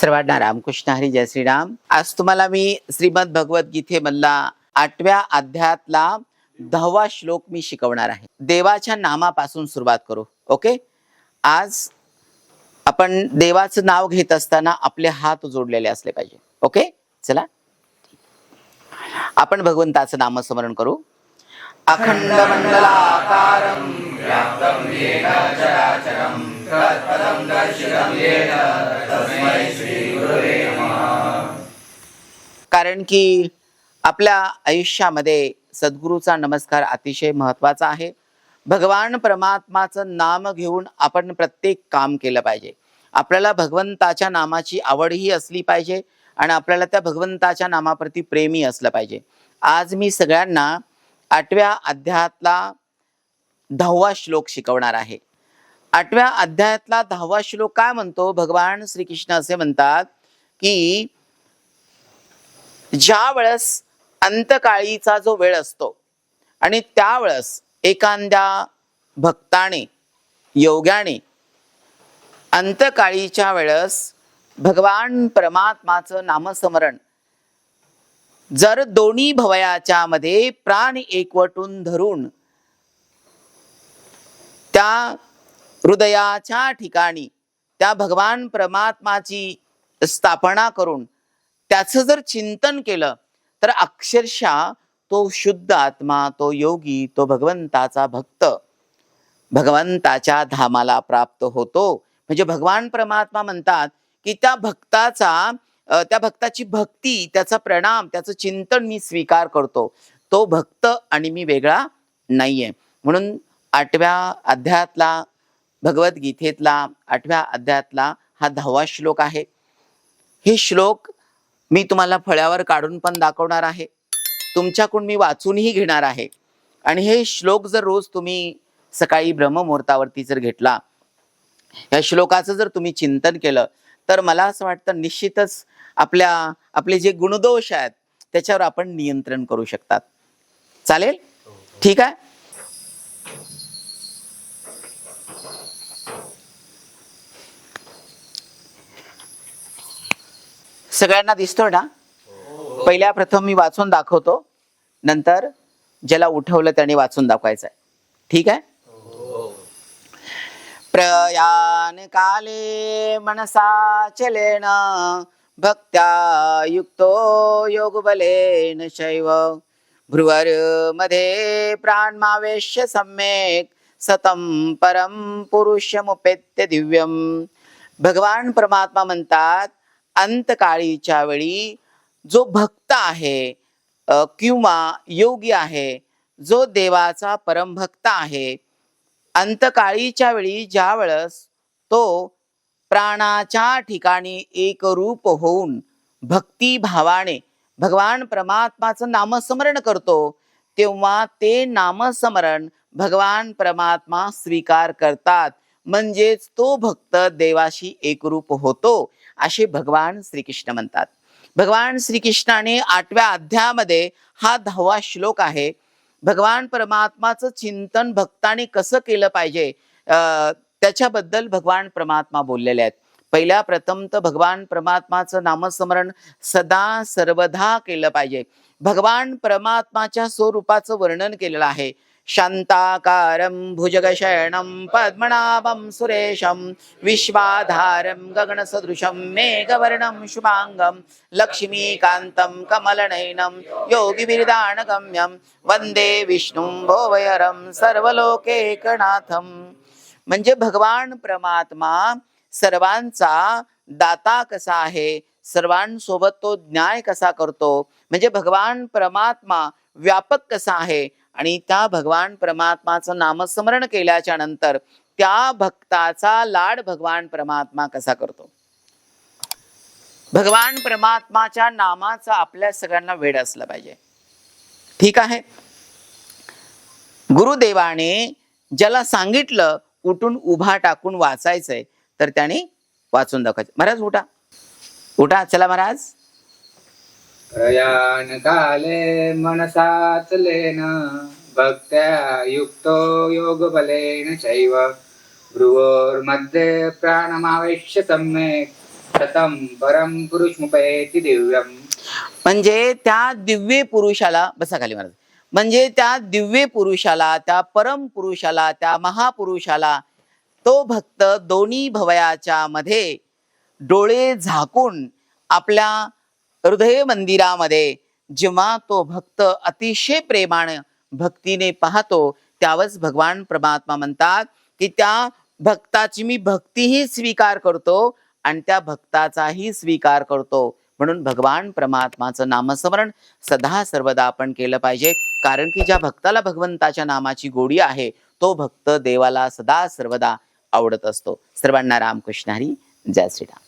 सर्वांना रामकृष्ण हरी जय श्रीराम. आज तुम्हाला मी श्रीमद भगवद्गीतेमधला आठव्या अध्यायातला दहावा श्लोक मी शिकवणार आहे. देवाच्या नामापासून सुरुवात करू ओके? आज आपण देवाचं नाव घेत असताना आपले हात जोडलेले असले पाहिजे ओके? चला. आपण भगवंताचं नामस्मरण करू. अखंड मंडलाकारं कारण की आपल्या आयुष्यामध्ये सद्गुरूचा नमस्कार अतिशय महत्त्वाचा आहे. भगवान परमात्माचं नाम घेऊन आपण प्रत्येक काम केलं पाहिजे. आपल्याला भगवंताच्या नामाची आवडही असली पाहिजे आणि आपल्याला त्या भगवंताच्या नामाप्रती प्रेमी असलं पाहिजे. आज मी सगळ्यांना आठव्या अध्यायातला दहावा श्लोक शिकवणार आहे. आठव्या अध्यायातला दहावा श्लोक काय म्हणतो? भगवान श्रीकृष्ण असे म्हणतात की ज्या वेळेस अंतकाळीचा जो वेळ असतो आणि त्यावेळेस एखाद्या भक्ताने योग्याने अंतकाळीच्या वेळेस भगवान परमात्माचं नामस्मरण जर दोन्ही भवयाच्या मध्ये प्राण एकवटून धरून त्या हृदयाच्या ठिकाणी त्या भगवान परमात्माची स्थापना करून त्याचं जर चिंतन केलं तर अक्षरशः तो शुद्ध आत्मा तो योगी तो भगवंताचा भक्त भगवंताच्या धामाला प्राप्त होतो. म्हणजे भगवान परमात्मा म्हणतात की त्या भक्ताचा त्या भक्ताची भक्ती त्याचा प्रणाम त्याचं चिंतन मी स्वीकार करतो. तो भक्त आणि मी वेगळा नाहीये. म्हणून आठव्या अध्यायातला भगवद्गीतेतला आठव्या अध्यायातला हा दहावा श्लोक आहे. हे श्लोक मी तुम्हाला फळ्यावर काढून पण दाखवणार आहे. तुमच्याकडून मी वाचूनही घेणार आहे. आणि हे श्लोक जर रोज तुम्ही सकाळी ब्रह्ममुहूर्तावरती जर घेतला या श्लोकाचं जर तुम्ही चिंतन केलं तर मला असं वाटतं निश्चितच आपल्या आपले जे गुणदोष आहेत त्याच्यावर आपण नियंत्रण करू शकतात. चालेल? ठीक आहे? सगळ्यांना दिसतोय ना? पहिल्या प्रथम मी वाचून दाखवतो. नंतर ज्याला उठवलं त्याने वाचून दाखवायचं आहे ठीक आहे? प्रयाण काले मनसा चलेन भक्त्या युक्तो योग बलेन शैव. भ्रुवर मध्ये प्राणमावेश्य सम्यक सतम परम पुरुषमुपेत्य दिव्यम भगवान परमात्मा म्हणतात अंतकाळीच्या वेळी जो भक्त आहे किंवा योगी आहे जो देवाचा परमभक्त आहे अंतकाळीच्या वेळी ज्या वेळेस तो प्राणाच्या ठिकाणी एकरूप होऊन भक्तिभावाने भगवान परमात्माचं नामस्मरण करतो तेव्हा ते नामस्मरण भगवान परमात्मा स्वीकार करतात. म्हणजेच तो भक्त देवाशी एकरूप होतो असे भगवान श्रीकृष्ण म्हणतात. भगवान श्रीकृष्णाने आठव्या अध्यायामध्ये हा दहावा श्लोक आहे. भगवान परमात्माचं चिंतन भक्ताने कसं केलं पाहिजे त्याच्याबद्दल भगवान परमात्मा बोललेले आहेत. पहिल्या प्रथम तर भगवान परमात्माचं नामस्मरण सदा सर्वदा केलं पाहिजे. भगवान परमात्माच्या स्वरूपाचं वर्णन केलेलं आहे. शांताकारं भुजगशयनं पद्मनाभं सुरेशं विश्वाधारं गगनसदृशं मेघवर्णं शुभाङ्गं लक्ष्मीकान्तं कमलनयनं योगिविरदानगम्यं वन्दे विष्णुं भोवयरं सर्वलोकेकनाथं। म्हणजे भगवान परमात्मा सर्वांचा दाता कसा आहे? सर्वांसोबत तो न्याय कसा करतो? म्हणजे भगवान परमात्मा व्यापक कसा आहे? आणि त्या भगवान परमात्माचं नामस्मरण केल्याच्यानंतर त्या भक्ताचा लाड भगवान परमात्मा कसा करतो? भगवान परमात्माच्या नामाचा आपल्या सगळ्यांना वेळ असला पाहिजे. ठीक आहे? गुरुदेवाने ज्याला सांगितलं उठून उभा टाकून वाचायचंय तर त्याने वाचून दाखवायचं. महाराज उठा. उठा चला महाराज. प्रयाण काले मनसातलेन भक्त्या युक्तो योगबलेन चैव। भ्रुवोर्मध्ये प्राणमावेश्य सम्यक् शतम परम पुरुष पुरुषमुपैति दिव्यम। म्हणजे त्या दिव्य पुरुषाला बसा खाली महाराज। म्हणजे त्या दिव्य पुरुषाला त्या परम पुरुषाला त्या महापुरुषाला तो भक्त दोन्ही भवयाच्या मध्ये डोळे झाकून आपल्या हृदय मंदिरामध्ये जेव्हा तो भक्त अतिशय प्रेमाने भक्तीने पाहतो. त्यावरच भगवान परमात्मा म्हणतात की त्या भक्ताची मी भक्तीही स्वीकार करतो आणि त्या भक्ताचाही स्वीकार करतो. म्हणून भगवान परमात्माचं नामस्मरण सदा सर्वदा आपण केलं पाहिजे. कारण की ज्या भक्ताला भगवंताच्या नामाची गोडी आहे तो भक्त देवाला सदा सर्वदा आवडत असतो. सर्वांना रामकृष्ण हरी. जय श्रीराम.